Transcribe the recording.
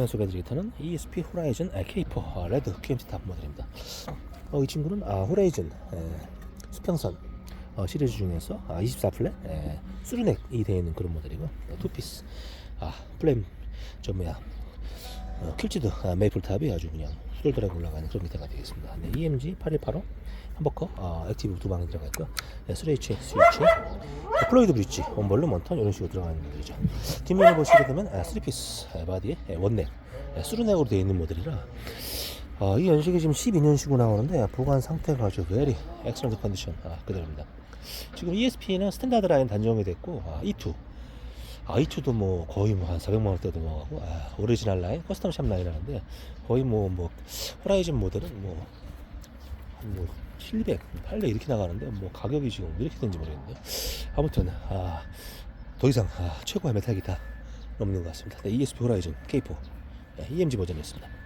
오늘 소개해드리겠다는 ESP 호라이즌 K4 아, 레드 QMT 탑 모델입니다. 어, 이 친구는 아, 호라이즌 에, 수평선 어, 시리즈 중에서 아, 24 플랫 에, 수르넥이 되어 있는 그런 모델이고 어, 투피스 아 플레임 저 뭐야 어, 킬치드 아, 메이플 탑이 아주 그냥 수돌돌하게 올라가는 그런 기타가 되겠습니다. 네, EMG 8185햄 버커 아, 액티브 두 방이 들어가 있고요. 네, 3H 스위치 네, 플로이드 브릿지 원볼륨 원턴 이런 식으로 들어가는 모델이죠. 뒷면을 보시게 되면 아, 3피스 아, 바디에 예, 원넥 예, 수루넥으로 되어 있는 모델이라 아, 이 연식이 지금 12년식으로 나오는데 보관 상태가 아주 very excellent 컨디션 아, 그대로입니다. 지금 ESP는 스탠다드 라인 단종이 됐고 아, E2 아, E2도 뭐 거의 뭐 한 400만 원대도 넘어가고 아, 오리지널 라인, 커스텀 샵 라인 하는데 거의 뭐뭐 호라이즌 모델은 뭐한 뭐 700, 800 이렇게 나가는데 뭐 가격이 지금 왜 이렇게 되는지 모르겠는데 아무튼 아, 더 이상 아, 최고의 메탈 기타 없는 것 같습니다. 네, ESP 호라이즌 K4 네, EMG 버전이었습니다.